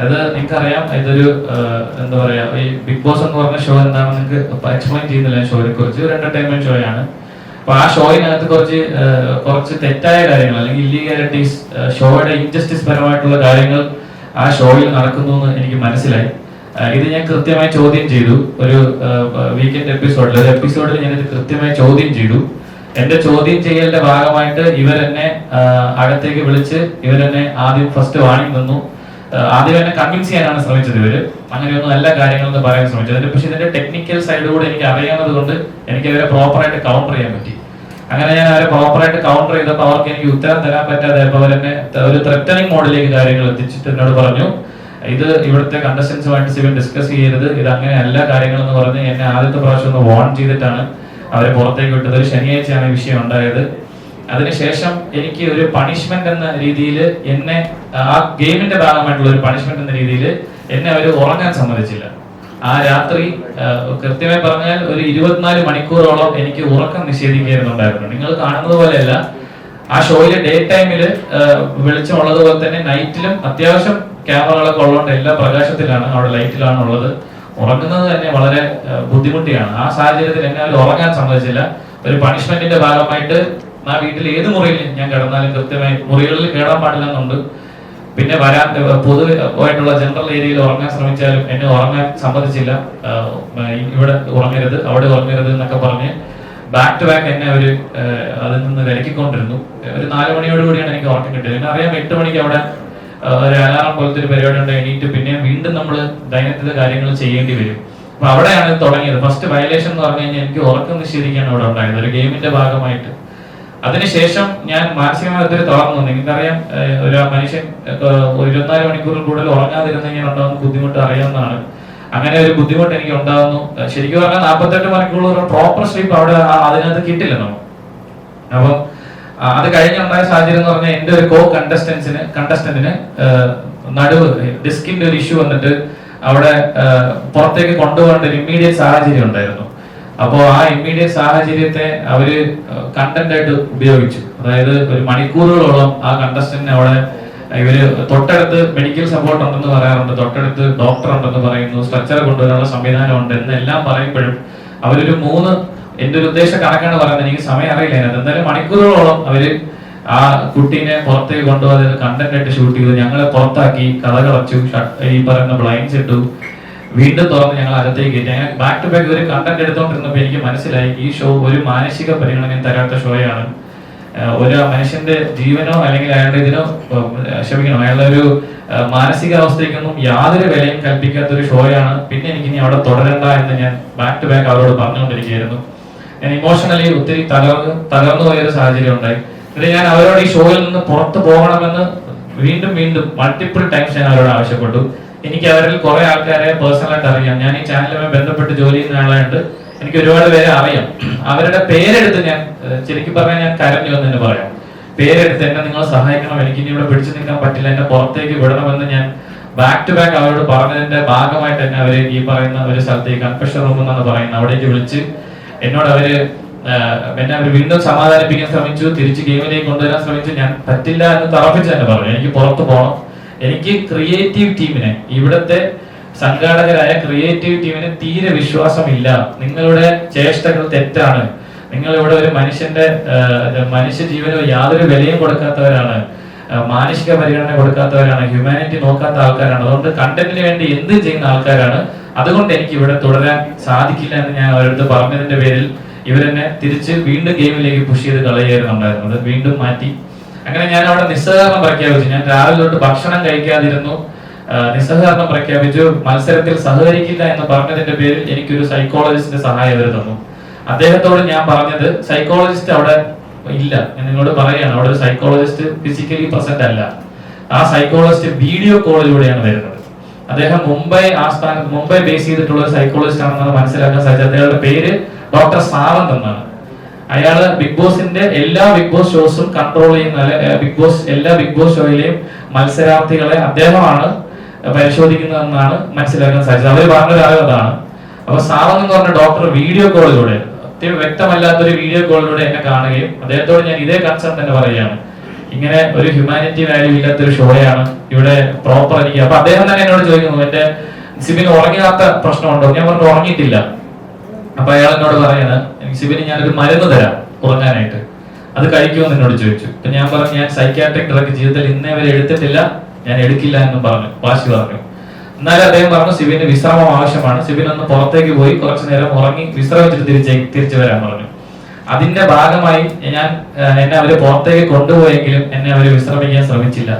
അത് നിങ്ങൾക്കറിയാം ഇതൊരു എന്താ പറയാ ഈ ബിഗ് ബോസ് എന്ന് പറഞ്ഞ ഷോ എന്താണെന്ന് നിങ്ങൾക്ക് എക്സ്പ്ലെയിൻ ചെയ്യുന്നില്ല ഷോയെ കുറിച്ച്. ഒരു എന്റർടൈൻമെന്റ് ഷോ ആണ് അപ്പൊ ആ ഷോയിനകത്ത് കുറച്ച് കുറച്ച് തെറ്റായ കാര്യങ്ങൾ അല്ലെങ്കിൽ ഇല്ലീഗാലിറ്റീസ് ഷോയുടെ ഇൻജസ്റ്റിസ് പരമായിട്ടുള്ള കാര്യങ്ങൾ ആ ഷോയിൽ നടക്കുന്നു എന്ന് എനിക്ക് മനസ്സിലായി. ഇത് ഞാൻ കൃത്യമായി ചോദ്യം ചെയ്തു. ഒരു വീക്കെൻഡ് എപ്പിസോഡിൽ ഒരു എപ്പിസോഡിൽ ഞാൻ ഇത് കൃത്യമായി ചോദ്യം ചെയ്തു. എന്റെ ചോദ്യം ചെയ്യലിന്റെ ഭാഗമായിട്ട് ഇവരെന്നെ അകത്തേക്ക് വിളിച്ച് ഇവരെന്നെ ആദ്യം ഫസ്റ്റ് വാണിംഗ് ആഹ്, ആദ്യം തന്നെ കൺവിൻസ് ചെയ്യാനാണ് ശ്രമിച്ചത് ഇവർ. അങ്ങനെയൊന്നും എല്ലാ കാര്യങ്ങളെന്ന് പറയാൻ ശ്രമിച്ചത് അതിന്റെ പക്ഷെ ഇതിന്റെ ടെക്നിക്കൽ സൈഡിലൂടെ എനിക്ക് അറിയാവുന്നത് കൊണ്ട് എനിക്ക് അവരെ പ്രോപ്പറായിട്ട് കൗണ്ടർ ചെയ്യാൻ പറ്റി. അങ്ങനെ ഞാൻ അവരെ പ്രോപ്പറായിട്ട് കൗണ്ടർ ചെയ്തപ്പോൾ അവർക്ക് എനിക്ക് ഉത്തരം തരാൻ പറ്റാതെ അവരെന്നെ തന്നെ ഒരു ത്രെറ്റനിങ് മോഡിലേക്ക് കാര്യങ്ങൾ എത്തിച്ചിട്ട് എന്നോട് പറഞ്ഞു ഇത് ഇവിടുത്തെ കണ്ടസ്റ്റൻസുമായിട്ട് സിവിൽ ഡിസ്കസ് ചെയ്യരുത്. ഇത് അങ്ങനെ എല്ലാ കാര്യങ്ങളും എന്ന് പറഞ്ഞ് എന്നെ ആദ്യത്തെ പ്രാവശ്യം ഒന്ന് വാൺ ചെയ്തിട്ടാണ് അവരെ പുറത്തേക്ക് വിട്ടത്. ഒരു ശനിയാഴ്ചയാണ് ഈ വിഷയം ഉണ്ടായത്. അതിനുശേഷം എനിക്ക് ഒരു പണിഷ്മെന്റ് എന്ന രീതിയിൽ എന്നെ ആ ഗെയിമിന്റെ ഭാഗമായിട്ടുള്ള ഒരു പണിഷ്മെന്റ് എന്ന രീതിയിൽ എന്നെ അവർ ഉറങ്ങാൻ സമ്മതിച്ചില്ല. ആ രാത്രി കൃത്യമായി പറഞ്ഞാൽ ഒരു ഇരുപത്തിനാല് മണിക്കൂറോളം എനിക്ക് ഉറക്കം നിഷേധിക്കുന്നുണ്ടായിരുന്നു നിങ്ങൾ കാണുന്നത് പോലെയല്ല ആ ഷോയിലെ ഡേ ടൈമിൽ വെളിച്ചമുള്ളത് പോലെ തന്നെ നൈറ്റിലും അത്യാവശ്യം ക്യാമറകളൊക്കെ ഉള്ളതുകൊണ്ട് എല്ലാ പ്രകാശത്തിലാണ് അവിടെ ലൈറ്റിലാണ് ഉള്ളത് ഉറങ്ങുന്നത് തന്നെ വളരെ ബുദ്ധിമുട്ടിയാണ്. ആ സാഹചര്യത്തിൽ എന്നെ അവർ ഉറങ്ങാൻ സമ്മതിച്ചില്ല. ഒരു പണിഷ്മെന്റിന്റെ ഭാഗമായിട്ട് ആ വീട്ടിൽ ഏത് മുറിയിൽ ഞാൻ കിടന്നാലും കൃത്യമായി മുറികളിൽ കേടാൻ പാടില്ലെന്നുണ്ട്. പിന്നെ വരാൻ പൊതുവായിട്ടുള്ള ജനറൽ ഏരിയയിൽ ഉറങ്ങാൻ ശ്രമിച്ചാലും എന്നെ ഉറങ്ങാൻ സമ്മതിച്ചില്ല. ഇവിടെ ഉറങ്ങരുത് അവിടെ ഉറങ്ങരുത് എന്നൊക്കെ പറഞ്ഞ് ബാക്ക് ടു ബാക്ക് എന്നെ ഒരു അതിൽ നിന്ന് വിലക്കിക്കൊണ്ടിരുന്നു. ഒരു നാല് മണിയോട് കൂടിയാണ് എനിക്ക് ഉറക്കം കിട്ടിയത്. പിന്നെ അറിയാം എട്ട് മണിക്ക് അവിടെ ഒരു അലാറം പോലത്തെ ഒരു പരിപാടി ഉണ്ട്. എണീറ്റ് പിന്നെ വീണ്ടും നമ്മൾ ദൈനംദിന കാര്യങ്ങൾ ചെയ്യേണ്ടി വരും. അപ്പൊ അവിടെയാണ് തുടങ്ങിയത്. ഫസ്റ്റ് വയലേഷൻ എന്ന് പറഞ്ഞു കഴിഞ്ഞാൽ എനിക്ക് ഉറക്കം നിഷേധിക്കാണ് അവിടെ ഉണ്ടായത് ഒരു ഗെയിമിന്റെ ഭാഗമായിട്ട്. അതിനുശേഷം ഞാൻ മാനസികമായി ഒത്തിരി തളർന്നു. നിങ്ങൾക്കറിയാം ഒരു മനുഷ്യൻ ഇരുപത്തിനാല് മണിക്കൂറിൽ കൂടുതൽ ഉറങ്ങാതിരുന്ന കഴിഞ്ഞാൽ ഉണ്ടാകുന്ന ബുദ്ധിമുട്ട് അറിയാവുന്നതാണ്. അങ്ങനെ ഒരു ബുദ്ധിമുട്ട് എനിക്ക് ഉണ്ടാകുന്നു. ശരിക്കും പറഞ്ഞാൽ നാൽപ്പത്തെട്ട് മണിക്കൂർ പ്രോപ്പർ സ്ലീപ്പ് അവിടെ അതിനകത്ത് കിട്ടില്ല നമുക്ക്. അപ്പം അത് കഴിഞ്ഞുണ്ടായ സാഹചര്യം എന്ന് പറഞ്ഞാൽ എന്റെ ഒരു കോ കണ്ടസ്റ്റൻസിന് കണ്ടസ്റ്റന്റിന് നടുവ് ഡിസ്കിന്റെ ഒരു ഇഷ്യൂ വന്നിട്ട് അവിടെ പുറത്തേക്ക് കൊണ്ടുപോകേണ്ട ഒരു ഇമ്മീഡിയറ്റ് സാഹചര്യം ഉണ്ടായിരുന്നു. അപ്പോൾ ആ ഇമ്മീഡിയറ്റ് സാഹചര്യത്തെ അവർ കണ്ടന്റായിട്ട് ഉപയോഗിച്ചു. അതായത് ഒരു മണിക്കൂറുകളോളം ആ കണ്ടസ്റ്റന്റിനെ അവിടെ ഇവർ തൊട്ടടുത്ത് മെഡിക്കൽ സപ്പോർട്ട് ഉണ്ടെന്ന് പറയാറുണ്ട് തൊട്ടടുത്ത് ഡോക്ടർ ഉണ്ടെന്ന് പറയുന്നു സ്ട്രക്ചർ കൊണ്ടുവരാനുള്ള സംവിധാനം ഉണ്ട് എന്നെല്ലാം പറയുമ്പോഴും അവരൊരു മൂന്ന് എന്റെ ഒരു ഉദ്ദേശ കണക്കാണ് പറയുന്നത് എനിക്ക് സമയം അറിയില്ല അതിനകത്ത്. എന്തായാലും മണിക്കൂറുകളോളം അവർ ആ കുട്ടീനെ പുറത്തേക്ക് കൊണ്ടുപോകാതെ കണ്ടന്റ് ആയിട്ട് ഷൂട്ട് ചെയ്തു ഞങ്ങളെ പുറത്താക്കി കഥ കളച്ചു ഈ പറയുന്ന ബ്ലൈൻസ് ഇട്ടു വീണ്ടും തുറന്ന് ഞങ്ങൾ അകത്തേക്ക് ഞങ്ങൾ ബാക്ക് ടു ബാക്ക് ഒരു കണ്ടന്റ് എടുത്തോണ്ടിരുന്നപ്പോൾ എനിക്ക് മനസ്സിലായി ഈ ഷോ ഒരു മാനസിക പരിഗണനയും തരാത്ത ഷോയാണ് ഒരു മനുഷ്യന്റെ ജീവനോ അല്ലെങ്കിൽ അയാളുടെ ഇതിനോ ക്ഷമിക്കണം അയാളുടെ ഒരു മാനസികാവസ്ഥയ്ക്കൊന്നും യാതൊരു വിലയും കൽപ്പിക്കാത്ത ഒരു ഷോയാണ് പിന്നെ എനിക്ക് ഇനി അവിടെ തുടരണ്ട എന്ന് ഞാൻ ബാക്ക് ടു ബാക്ക് അവരോട് പറഞ്ഞുകൊണ്ടിരിക്കുകയായിരുന്നു. ഞാൻ ഇമോഷണലി ഒത്തിരി തകർന്ന് തകർന്നു പോയൊരു സാഹചര്യം ഉണ്ടായി എന്നിട്ട് ഞാൻ അവരോട് ഈ ഷോയിൽ നിന്ന് പുറത്തു പോകണമെന്ന് വീണ്ടും വീണ്ടും മൾട്ടിപ്പിൾ ടൈംസ് ഞാൻ അവരോട് ആവശ്യപ്പെട്ടു. എനിക്ക് അവരിൽ കുറെ ആൾക്കാരെ പേഴ്സണലായിട്ട് അറിയാം. ഞാൻ ഈ ചാനലുമായി ബന്ധപ്പെട്ട് ജോലി ചെയ്യുന്ന ആളായിട്ട് എനിക്ക് ഒരുപാട് പേരെ അറിയാം. അവരുടെ പേരെടുത്ത് ഞാൻ ശരിക്കും പറഞ്ഞാൽ ഞാൻ കരഞ്ഞു എന്ന് തന്നെ പറയാം. പേരെടുത്ത് എന്നെ നിങ്ങൾ സഹായിക്കണം എനിക്ക് ഇനി ഇവിടെ പിടിച്ചു നിൽക്കാൻ പറ്റില്ല എന്നെ പുറത്തേക്ക് വിടണമെന്ന് ഞാൻ ബാക്ക് ടു ബാക്ക് അവരോട് പറഞ്ഞതിന്റെ ഭാഗമായിട്ട് തന്നെ അവർ ഈ പറയുന്ന ഒരു സ്ഥലത്തേക്ക് കൺഫഷൻ റൂം എന്നാണ് പറയുന്നത്. അവിടേക്ക് വിളിച്ച് എന്നോട് അവർ എന്നെ അവർ വീണ്ടും സമാധാനിപ്പിക്കാൻ ശ്രമിച്ചു തിരിച്ച് ഗെയിമിലേക്ക് കൊണ്ടുവരാൻ ശ്രമിച്ചു. ഞാൻ പറ്റില്ല എന്ന് തറപ്പിച്ച് തന്നെ പറഞ്ഞു. എനിക്ക് പുറത്ത് പോകണം എനിക്ക് ക്രിയേറ്റീവ് ടീമിനെ ഇവിടുത്തെ സംഘാടകരായ ക്രിയേറ്റീവ് ടീമിന് തീരെ വിശ്വാസമില്ല. നിങ്ങളുടെ ചേഷ്ടകൾ തെറ്റാണ്. നിങ്ങൾ ഇവിടെ ഒരു മനുഷ്യന്റെ മനുഷ്യ ജീവനോ യാതൊരു വിലയും കൊടുക്കാത്തവരാണ്. മാനുഷിക പരിഗണന കൊടുക്കാത്തവരാണ്. ഹ്യൂമാനിറ്റി നോക്കാത്ത ആൾക്കാരാണ്. അതുകൊണ്ട് കണ്ടന്റിന് വേണ്ടി എന്ത് ചെയ്യുന്ന ആൾക്കാരാണ്. അതുകൊണ്ട് എനിക്ക് ഇവിടെ തുടരാൻ സാധിക്കില്ല എന്ന് ഞാൻ അവരടുത്ത് പറഞ്ഞതിന്റെ പേരിൽ ഇവരെന്നെ തിരിച്ച് വീണ്ടും ഗെയിമിലേക്ക് പുഷ് ചെയ്ത് കളയുകയായിരുന്നു ഉണ്ടായിരുന്നത്. വീണ്ടും മാറ്റി അങ്ങനെ ഞാൻ അവിടെ നിസ്സഹകരണം പ്രഖ്യാപിച്ചു. ഞാൻ രാവിലെ തൊട്ട് ഭക്ഷണം കഴിക്കാതിരുന്നു. നിസ്സഹകരണം പ്രഖ്യാപിച്ചു. മത്സരത്തിൽ സഹകരിക്കില്ല എന്ന് പറഞ്ഞതിന്റെ പേരിൽ എനിക്കൊരു സൈക്കോളജിസ്റ്റിന്റെ സഹായം അവർ തന്നു. അദ്ദേഹത്തോട് ഞാൻ പറഞ്ഞത് സൈക്കോളജിസ്റ്റ് അവിടെ ഇല്ല. ഞാൻ നിങ്ങളോട് പറയുകയാണ് അവിടെ ഒരു സൈക്കോളജിസ്റ്റ് ഫിസിക്കലി പ്രസന്റ് അല്ല. ആ സൈക്കോളജിസ്റ്റ് വീഡിയോ കോളിലൂടെയാണ് വരുന്നത്. അദ്ദേഹം മുംബൈ ആസ്ഥാനത്ത് മുംബൈ ബേസ് ചെയ്തിട്ടുള്ള ഒരു സൈക്കോളജിസ്റ്റ് ആണെന്നാണ് മനസ്സിലാക്കാൻ സാധിച്ചത്. അദ്ദേഹത്തിന്റെ പേര് ഡോക്ടർ സാവന്ത് എന്നാണ്. അയാൾ ബിഗ് ബോസിന്റെ എല്ലാ ബിഗ് ബോസ് ഷോസും കൺട്രോൾ ചെയ്യുന്ന ബിഗ് ബോസ് എല്ലാ ബിഗ് ബോസ് ഷോയിലെയും മത്സരാർത്ഥികളെ അദ്ദേഹമാണ് പരിശോധിക്കുന്നതെന്നാണ് മനസ്സിലാക്കാൻ സാധിച്ചത്. അവർ പറഞ്ഞ കാര്യം അതാണ്. അപ്പൊ സാറെന്ന് പറഞ്ഞ ഡോക്ടർ വീഡിയോ കോളിലൂടെ അത്യം വ്യക്തമല്ലാത്തൊരു വീഡിയോ കോളിലൂടെ എന്നെ കാണുകയും അദ്ദേഹത്തോട് ഞാൻ ഇതേ കൺസേൺ തന്നെ പറയുകയാണ്. ഇങ്ങനെ ഒരു ഹ്യൂമാനിറ്റി വാല്യൂ ഇല്ലാത്ത ഒരു ഷോയാണ് ഇവിടെ പ്രോപ്പർ എനിക്ക്. അപ്പൊ അദ്ദേഹം തന്നെ എന്നോട് ചോദിക്കുന്നു എന്റെ സിബിന് ഉറങ്ങാത്ത പ്രശ്നമുണ്ടോ? ഞാൻ പറഞ്ഞു ഉറങ്ങിയിട്ടില്ല. അപ്പൊ അയാൾ എന്നോട് പറയാണ് എനിക്ക് ശിവന് ഞാനൊരു മരുന്ന് തരാം ഉറങ്ങാനായിട്ട്. അത് കഴിക്കുമെന്ന് എന്നോട് ചോദിച്ചു. അപ്പൊ ഞാൻ പറഞ്ഞു ഞാൻ സൈക്കാട്രിക് ഡ്രഗ് ജീവിതത്തിൽ ഇന്നേ വരെ എടുത്തിട്ടില്ല ഞാൻ എടുക്കില്ല എന്ന് പറഞ്ഞു വാശി പറഞ്ഞു. എന്നാലും അദ്ദേഹം പറഞ്ഞു ശിവന് വിശ്രമം ആവശ്യമാണ്. ശിവൻ ഒന്ന് പുറത്തേക്ക് പോയി കുറച്ചു നേരം ഉറങ്ങി വിശ്രമിച്ചിട്ട് തിരിച്ച് തിരിച്ചു വരാൻ പറഞ്ഞു. അതിന്റെ ഭാഗമായി ഞാൻ എന്നെ അവർ പുറത്തേക്ക് കൊണ്ടുപോയെങ്കിലും എന്നെ അവർ വിശ്രമിക്കാൻ ശ്രമിച്ചില്ല.